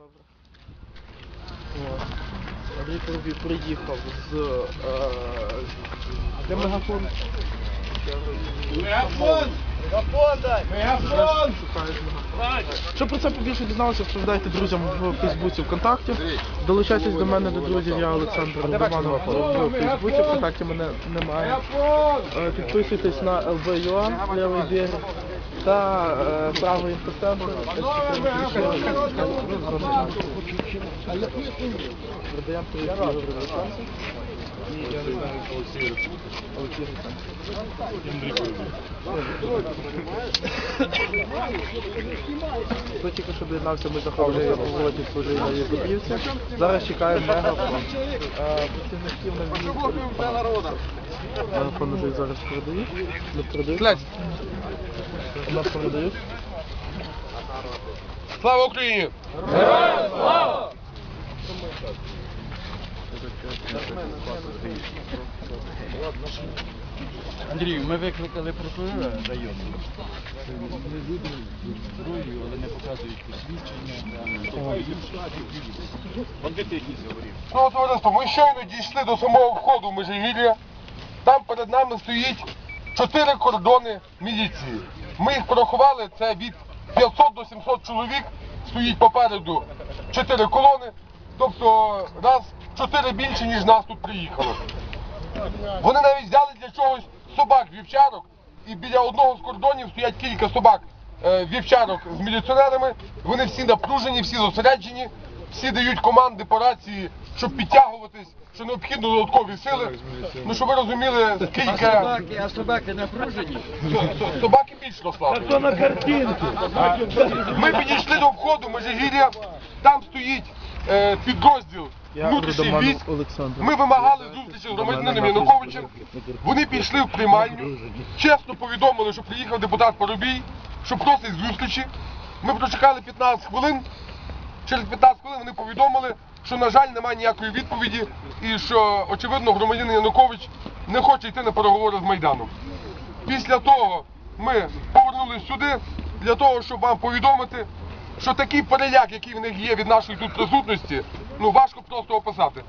Добре. От. Андрій Коробій приїхав з... Е, де мегафон? Мегафон! Мегафон дай! Мегафон! Шукають. Щоб про це побільше дізнався, розповідайте друзям в Фейсбуці ВКонтакті. Долучайтесь до мене, до друзів, я Олександр Романов в Фейсбуці, ВКонтакті мене немає. Е, Підписуйтесь на LBUA, лівий берег та е, правий не знаю, Олексій Олексій Хто тільки що доєднався, ми заходили по вулиці служили на Європівці. Зараз чекаємо мегафон. Працівників на війні. Мегафон уже зараз передають. Не передають. У нас передають. Слава Україні! Андрію, ми викликали прокурора районного. Люди зброю, але не показують посвідчення. Бандити товариство, ми щойно дійшли до самого входу в Межигір'я. Там перед нами стоїть чотири кордони міліції. Ми їх порахували, це від 500 до 700 чоловік стоїть попереду чотири колони. Тобто раз чотири більше, ніж нас тут приїхало. Вони навіть взяли для чогось собак вівчарок, і біля одного з кордонів стоять кілька собак е, вівчарок з міліціонерами. Вони всі напружені, всі зосереджені, всі дають команди по рації, щоб підтягуватись, що необхідно додаткові сили. Ну, щоб ви розуміли, скільки а собаки напружені? Со- со- собаки більш розслаблені. на картинці. Ми підійшли до входу Межигір'я, там стоїть е, підрозділ внутрішніх військ. Ми вимагали зустрічі з громадянином Януковичем. Вони пішли в приймальню, чесно повідомили, що приїхав депутат Поробій, що просить зустрічі. Ми прочекали 15 хвилин. Через 15 хвилин вони повідомили, що, на жаль, немає ніякої відповіді і що, очевидно, громадянин Янукович не хоче йти на переговори з Майданом. Після того ми повернулись сюди для того, щоб вам повідомити, що такий переляк, який в них є від нашої тут присутності, ну важко просто описати.